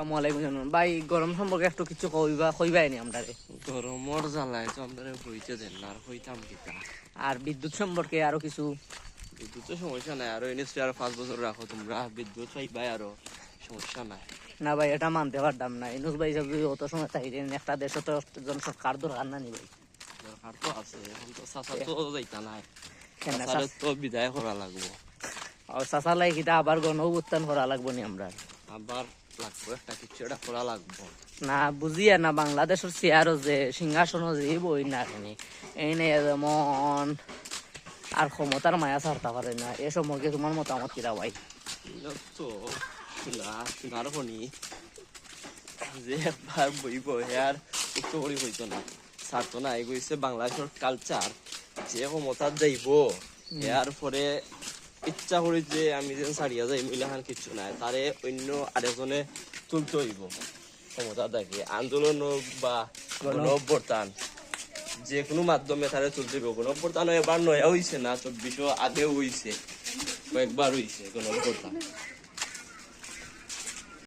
আসসালামু আলাইকুম জানুন। ভাই গরম সম্পর্কে একটু কিছু কইবা কইবাই নি আমরা গরমর জ্বালায় তো আমরা বইতে দেন আর হইতাম কিতা? আর বিদ্যুৎ সম্পর্কে আরও কিছু? বিদ্যুতের সমস্যা নাই আরও আর পাঁচ বছর রাখো তোমরা বিদ্যুৎ পাইবাই আরও সমস্যা নাই। না ভাই এটা মানতে পারতাম না। ইনুস ভাই যদি অত সময় একটা দেশে তো একজন সরকার দরকার না নি ভাই? দরকার তো আছে এখন তো চাচা তো যাইতা নাই। কেন তো বিদায় করা লাগবো। আর চাচা লাই কিটা আবার গণ উত্থান করা লাগবো নি আমরা আবার লাগবো একটা কিছু একটা করা লাগবো। না বুঝিয়া না বাংলাদেশের চেয়ারও যে সিংহাসন যে বই না এখানে এনে যেমন আর ক্ষমতার মায়া ছাড়তে পারে না এ সম্পর্কে তোমার মতামত কিরা ভাই তো যে একবার বইব আর করি হইতো না। ছাড়তো না এগুলো বাংলাদেশের কালচার যে ক্ষমতা যাইব এর পরে ইচ্ছা করি যে আমি যেন ছাড়িয়া যাই মিলাহান কিচ্ছু নাই। তারে অন্য আরেকজনে তুলতে হইব। ক্ষমতা থাকে আন্দোলন হোক বা গণঅভ্যর্থান যে কোনো মাধ্যমে তারে তুলতে হইব। গণঅভ্যর্থান এবার নয়া হইছে না চব্বিশও আগেও হইছে কয়েকবার হইছে গণ অভ্যর্থান।